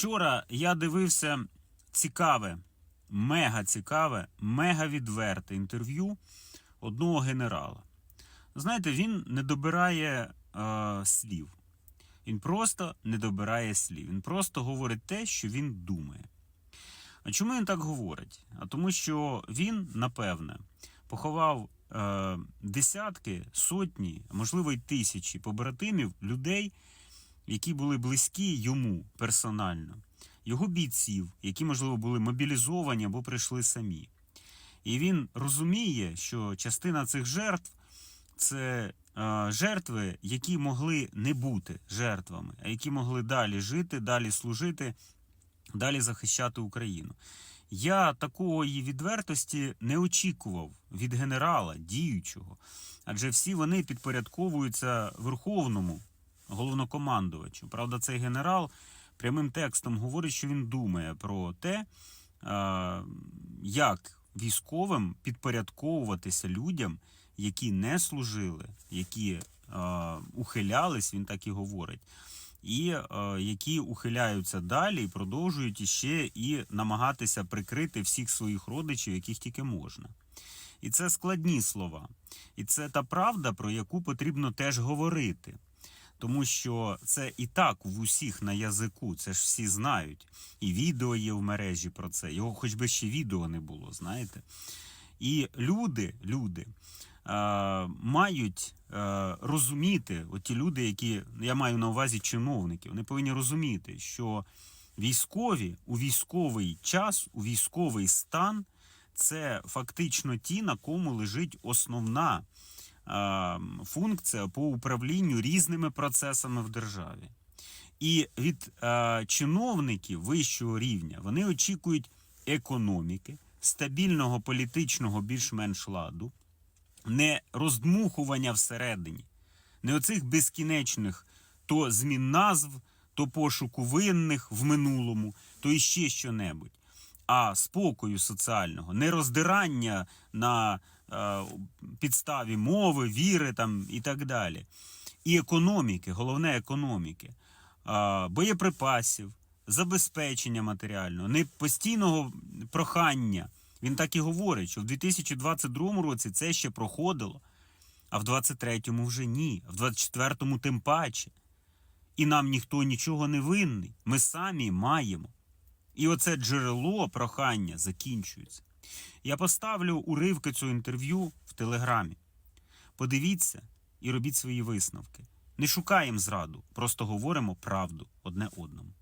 Вчора я дивився цікаве, мега цікаве, мега відверте інтерв'ю одного генерала. Знаєте, він не добирає е, слів. Він просто не добирає слів. Він просто говорить те, що він думає. А чому він так говорить? А тому, що він, напевне, поховав е, десятки, сотні, можливо й тисячі побратимів людей, які були близькі йому персонально, його бійців, які, можливо, були мобілізовані або прийшли самі. І він розуміє, що частина цих жертв це е, жертви, які могли не бути жертвами, а які могли далі жити, далі служити, далі захищати Україну. Я такої відвертості не очікував від генерала, діючого, адже всі вони підпорядковуються верховному головнокомандувачу. Правда, цей генерал прямим текстом говорить, що він думає про те, як військовим підпорядковуватися людям, які не служили, які е, ухилялись, він так і говорить, і е, які ухиляються далі і продовжують іще і намагатися прикрити всіх своїх родичів, яких тільки можна. І це складні слова. І це та правда, про яку потрібно теж говорити. Тому що це і так в усіх на язику, це ж всі знають. І відео є в мережі про це. Його хоч би ще відео не було, знаєте. І люди, люди мають розуміти, от ті люди, які я маю на увазі чиновники, вони повинні розуміти, що військові у військовий час, у військовий стан це фактично ті, на кому лежить основна функція по управлінню різними процесами в державі. І від е, чиновників вищого рівня вони очікують економіки, стабільного політичного більш-менш ладу, не роздмухування всередині, не оцих безкінечних то змін назв, то пошуку винних в минулому, то іще що-небудь, а спокою соціального, не роздирання на підставі мови, віри там, і так далі. І економіки, головне економіки, е, боєприпасів, забезпечення матеріального, не постійного прохання. Він так і говорить, що в 2022 році це ще проходило, а в 2023 вже ні, в 2024 тим паче. І нам ніхто нічого не винний. Ми самі маємо. І оце джерело прохання закінчується. Я поставлю уривки цього інтерв'ю в телеграмі. Подивіться і робіть свої висновки. Не шукаємо зраду, просто говоримо правду одне одному.